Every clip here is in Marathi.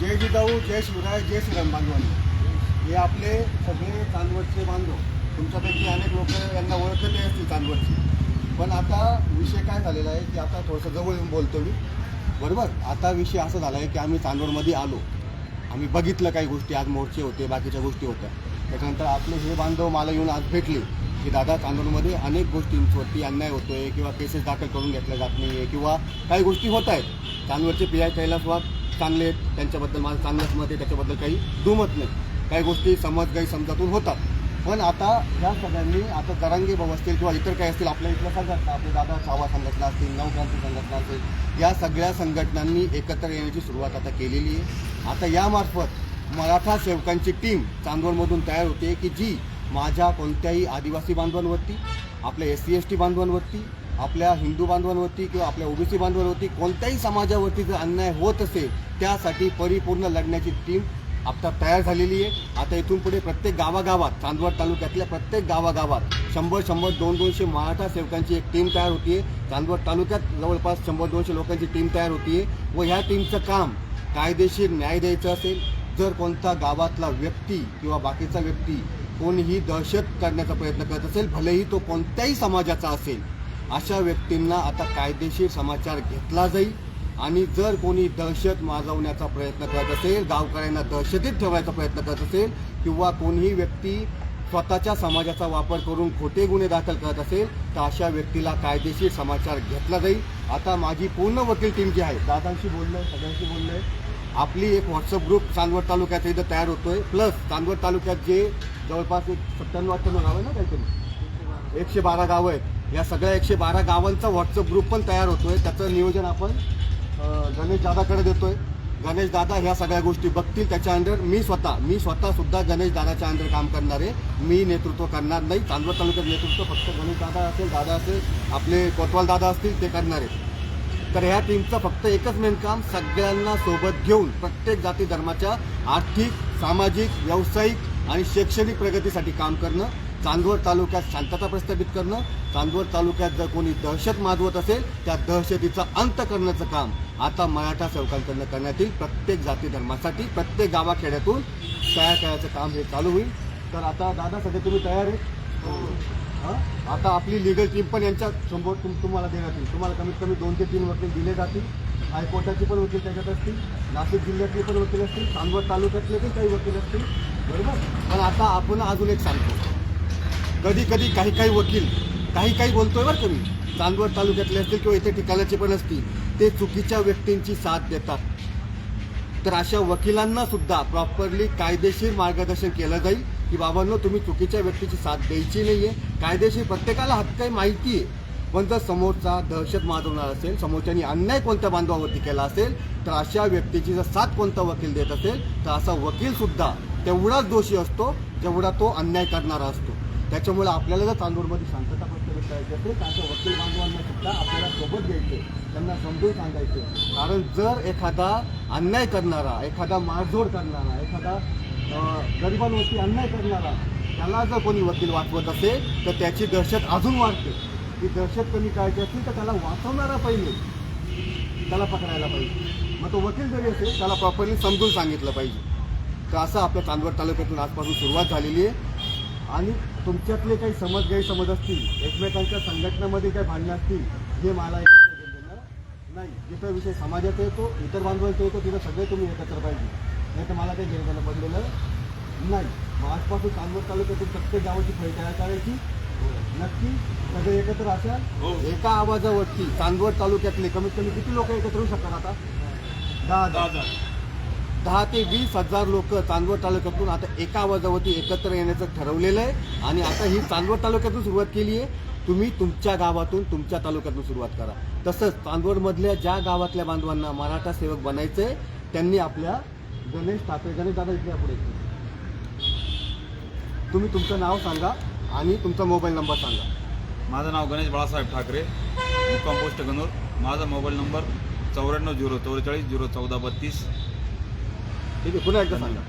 जय जिजाऊ जय शिवराय जय श्रीराम बांधवांनी. हे आपले सगळे चांदवडचे बांधव तुमच्यापैकी अनेक लोक यांना ओळखतही असतील चांदवडची. पण आता विषय काय झालेला आहे की आता थोडंसं जवळ येऊन बोलतो मी. बरोबर? आता विषय असा झाला आहे की आम्ही चांदवडमध्ये आलो. आम्ही बघितलं काही गोष्टी आज मोर्चे होते बाकीच्या गोष्टी होत्या. त्याच्यानंतर आपले हे बांधव मला येऊन आज भेटले की दादा चांदवडमध्ये अनेक गोष्टींवरती अन्याय आहे किंवा केसेस दाखल करून घेतल्या जात नाही आहे किंवा काही गोष्टी होत आहेत. चांदवडचे पी आय कैलासवाद चांगले आहेत त्यांच्याबद्दल माझं चांगलंच मत आहे त्याच्याबद्दल काही दुमत नाही. काही गोष्टी समज गैरसमजातून होतात. पण आता या सगळ्यांनी आता जरांगे भाऊ असतील किंवा इतर काही असतील आपल्या इथल्या संघटना आपले दादा छावा संघटना असतील नवक्रांती संघटना असेल या सगळ्या संघटनांनी एकत्र येण्याची सुरुवात आता केलेली आहे. आता यामार्फत मराठा सेवकांची टीम चांदवडमधून तयार होते की जी माझ्या कोणत्याही आदिवासी बांधवांवरती आपल्या एस सी एस टी बांधवांवरती आपल्या हिंदू बांधवांवरती किंवा आपल्या ओबीसी बांधवांवरती कोणत्याही समाजावरती जर अन्याय होत असेल त्यासाठी परिपूर्ण लढण्याची टीम आता तयार झालेली आहे. आता इथून पुढे प्रत्येक गावागावात चांदवड तालुक्यातल्या प्रत्येक गावागावात शंभर शंभर दोन दोनशे मराठा सेवकांची एक टीम तयार होती आहे. चांदवड तालुक्यात जवळपास शंभर दोनशे लोकांची टीम तयार होती आहे. व ह्या टीमचं काम कायदेशीर न्याय द्यायचं असेल जर कोणता गावातला व्यक्ती किंवा बाकीचा व्यक्ती कोणीही दहशत करण्याचा प्रयत्न करत असेल भलेही तो कोणत्याही समाजाचा असेल अशा व्यक्तींना आता कायदेशीर समाचार घेतला जाईल. आणि जर कोणी दहशत माजवण्याचा प्रयत्न करत असेल गावकऱ्यांना दहशतीत ठेवायचा प्रयत्न करत असेल किंवा कोणीही व्यक्ती स्वतःच्या समाजाचा वापर करून खोटे गुन्हे दाखल करत असेल तर अशा व्यक्तीला कायदेशीर समाचार घेतला जाईल. आता माझी पूर्ण वकील टीम जी आहे दादांशी बोललोय सगळ्यांशी बोललोय. आपली एक व्हॉट्सअप ग्रुप चांदवड तालुक्यात इथं तयार होतोय. प्लस चांदवड तालुक्यात जे जवळपास एक सत्त्याण्णव अठ्ठ्याण्णव गाव आहे ना काहीतरी? एकशे बारा गावं आहेत. या सगळ्या एकशे बारा गावांचा व्हॉट्सअप ग्रुप पण तयार होतोय. त्याचं नियोजन आपण गणेश दादाकडे देतोय. गणेश दादा ह्या सगळ्या गोष्टी बघतील त्याच्या अंडर मी स्वतः मी स्वतः सुद्धा गणेश दादाच्या अंडर काम करणार आहे. मी नेतृत्व करणार नाही. चांदवड तालुक्यात नेतृत्व फक्त गणेश दादा असेल दादा असेल आपले कोतवाल दादा असतील ते करणार आहेत तर ह्या टीमचं फक्त एकच मेन काम सगळ्यांना सोबत घेऊन प्रत्येक जाती धर्माच्या आर्थिक सामाजिक व्यावसायिक आणि शैक्षणिक प्रगतीसाठी काम करणं. चांदवड तालुक्यात शांतता प्रस्थापित करणं चांदवड तालुक्यात जर कोणी दहशत माजवत असेल त्या दहशतीचा अंत करण्याचं काम आता मराठा सेवकांकडनं करण्यात येईल. प्रत्येक जाती धर्मासाठी प्रत्येक गावाखेड्यातून तयार करायचं काम हे चालू होईल. तर आता दादा सध्या तुम्ही तयार आहे? हं? आता आपली लिगल टीम पण यांच्या समोर तुम तुम्हाला देण्यात येईल. तुम्हाला कमीत कमी दोन ते तीन वकील दिले जातील. हायकोर्टाचे पण वकील त्याच्यात असतील. नाशिक जिल्ह्यातले पण वकील असतील. चांदवड तालुक्यातले पण काही वकील असतील. बरोबर? पण आता आपण अजून एक सांगतो. कधी कधी काही काही वकील काही काही बोलतोय बरं तुम्ही चांदवड तालुक्यातले असतील किंवा इथे ठिकाणाचे पण असतील ते चुकीच्या व्यक्तींची साथ देतात. तर अशा वकिलांना सुद्धा प्रॉपरली कायदेशीर मार्गदर्शन केलं जाईल की बाबांनो तुम्ही चुकीच्या व्यक्तीची साथ द्यायची नाही आहे कायदेशीर प्रत्येकाला हक्क आहे माहिती आहे. पण जर समोरचा दहशत माजवणार असेल समोरच्यानी अन्याय कोणत्या बांधवावरती केला असेल तर अशा व्यक्तीची जर साथ कोणता वकील देत असेल तर असा वकीलसुद्धा तेवढाच दोषी असतो जेवढा तो अन्याय करणारा असतो. त्याच्यामुळे आपल्याला जर चांदूरमध्ये शांतता प्रस्थापित करायची असेल त्यांच्या वकील बांधवांना सुद्धा आपल्याला सोबत घ्यायचे त्यांना समजून सांगायचे. कारण जर एखादा अन्याय करणारा एखादा मारझोड करणारा एखादा गरिबांवरती अन्याय करणारा त्याला जर कोणी वकील वाचवत असेल तर त्याची दहशत अजून वाढते. ती दहशत कमी करायची असेल तर त्याला वाचवणारा पहिले त्याला पकडायला पाहिजे. मग तो वकील जरी असेल त्याला प्रॉपरली समजून सांगितलं पाहिजे. तर असं आपल्या चांदवड तालुक्यातून आजपासून सुरुवात झालेली आहे. आणि तुमच्यातले काही समज गैरसमज असतील एकमेकांच्या संघटनेमध्ये काही भांडणं असतील जे मला नाही. जिथं विषय समाजाचा येतो इतर बांधवांचा येतो तिथं सगळे तुम्ही एकत्र पाहिजे. नाही तर मला काही घेणं पडलेलं नाही. मग आजपासून चांदवड तालुक्यातून प्रत्येक गावाची फळी तयार करायची. नक्की सगळे एकत्र असाल एका आवाजावरती चांदवड तालुक्यातले कमीत कमी किती लोक एकत्र येऊ शकतात आता? दहा हजार. दहा ते वीस हजार लोक चांदवड तालुक्यातून आता एका आवाजावरती एकत्र येण्याचं ठरवलेलं आहे. आणि आता ही चांदवड तालुक्यातून सुरुवात केली आहे. तुम्ही तुमच्या गावातून तुमच्या तालुक्यातून सुरुवात करा. तसंच चांदवडमधल्या ज्या गावातल्या बांधवांना मराठा सेवक बनायचं आहे, त्यांनी आपल्या गणेश ठाकरे गणेश दादा इथे पुढे. तुम्ही तुमचं नाव सांगा आणि तुमचा मोबाईल नंबर सांगा. माझं नाव गणेश बाळासाहेब ठाकरे मुक्काम पोस्ट गणूर. माझा मोबाईल नंबर चौऱ्याण्णव झिरो चौवेचाळीस झिरो चौदा बत्तीस ठीक आहे पुन्हा एकदा सांगा.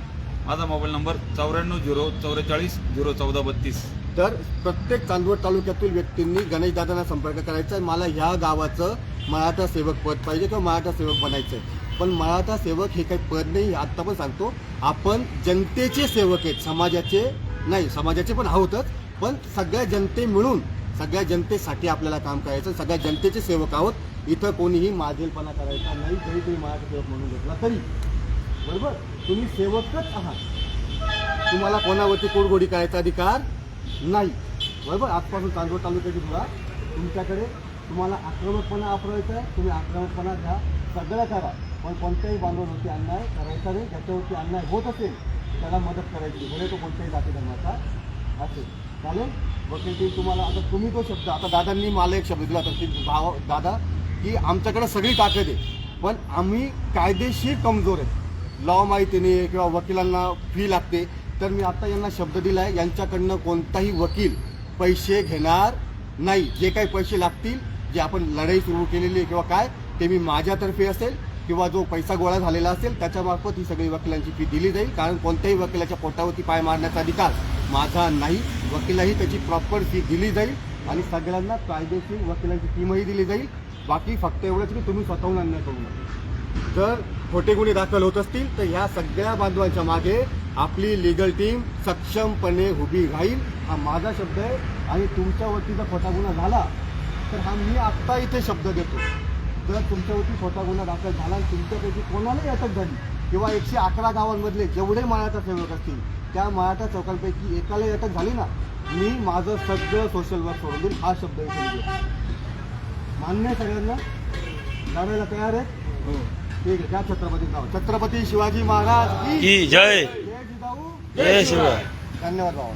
माझा मोबाईल नंबर चौऱ्याण्णव झिरो चौवेचाळीस झिरो चौदा बत्तीस. तर प्रत्येक चांदवड तालुक्यातील व्यक्तींनी गणेशदादांना संपर्क करायचा आहे. मला ह्या गावाचं मराठा सेवक पद पाहिजे किंवा मराठा सेवक बनायचं आहे. पण मराठा सेवक हे काही पद नाही हे आत्ता पण सांगतो. आपण जनतेचे सेवक आहेत समाजाचे नाही समाजाचे पण आहोतच. पण सगळ्या जनते मिळून सगळ्या जनतेसाठी आपल्याला काम करायचं सगळ्या जनतेचे सेवक आहोत. इथं कोणीही माजेलपणा करायचा नाही. जरी तुम्ही मराठा सेवक म्हणून घेतला तरी. बरोबर? तुम्ही सेवकच आहात. तुम्हाला कोणावरती कोडगोडी करायचा अधिकार नाही. बरोबर? आजपासून चांदवड तालुक्याची धुरा तुमच्याकडे तुम्हाला आक्रमकपणा वापरायचा आहे. तुम्ही आक्रमकपणा घ्या. सगळं करा. पण कोणत्याही बांधवांवरती अन्याय करायचा नाही. ज्याच्यावरती अन्याय होत असेल त्याला मदत करायची. म्हणजे तो कोणत्याही जाती धर्माचा असेल. चालेल? वकील टीम तुम्हाला आता तुम्ही तो शब्द आता दादांनी मला एक शब्द दिला तर की भाव दादा की आमच्याकडे सगळी ताकद आहे. पण आम्ही कायदेशीर कमजोर आहे. लॉ माहिती नाही किंवा वकिलांना फी लागते. तर मी आता यांना शब्द दिला आहे यांच्याकडनं कोणताही वकील पैसे घेणार नाही. जे काही पैसे लागतील जे आपण लढाई सुरू केलेली आहे किंवा काय ते मी माझ्यातर्फे असेल किंवा जो पैसा गोळा झालेला असेल त्याच्यामार्फत ही सगळी वकिलांची फी दिली जाईल. कारण कोणत्याही वकिलाच्या पोटावरती पाय मारण्याचा अधिकार माझा नाही. वकिलाही त्याची प्रॉपर फी दिली जाईल आणि सगळ्यांना कायदेशीर वकिलांची टीमही दिली जाईल. बाकी फक्त एवढंच की तुम्ही स्वतःहून अन्याय करू नका. जर खोटे गुन्हे दाखल होत असतील तर ह्या सगळ्या बांधवांच्या मागे आपली लिगल टीम सक्षमपणे उभी राहील. हा माझा शब्द आहे आणि तुमच्यावरती जर खोटा गुन्हा झाला तर हा मी आत्ता इथे शब्द देतो. जर तुमच्यावरती खोटा गुन्हा दाखल झाला आणि तुमच्यापैकी कोणालाही अटक झाली किंवा एकशे अकरा गावांमधले जेवढे मराठा सेवक असतील त्या मराठा चौकांपैकी एकालाही अटक झाली ना मी माझं सगळं सोशल वर्क सोडून देईल हा शब्द इथे मान्य सगळ्यांना? लढायला तयार आहे हो. ठीक आहे त्या छत्रपती शिवाजी महाराज की की जय. जय जिजाऊ. जय शिवराय धन्यवाद भाऊ.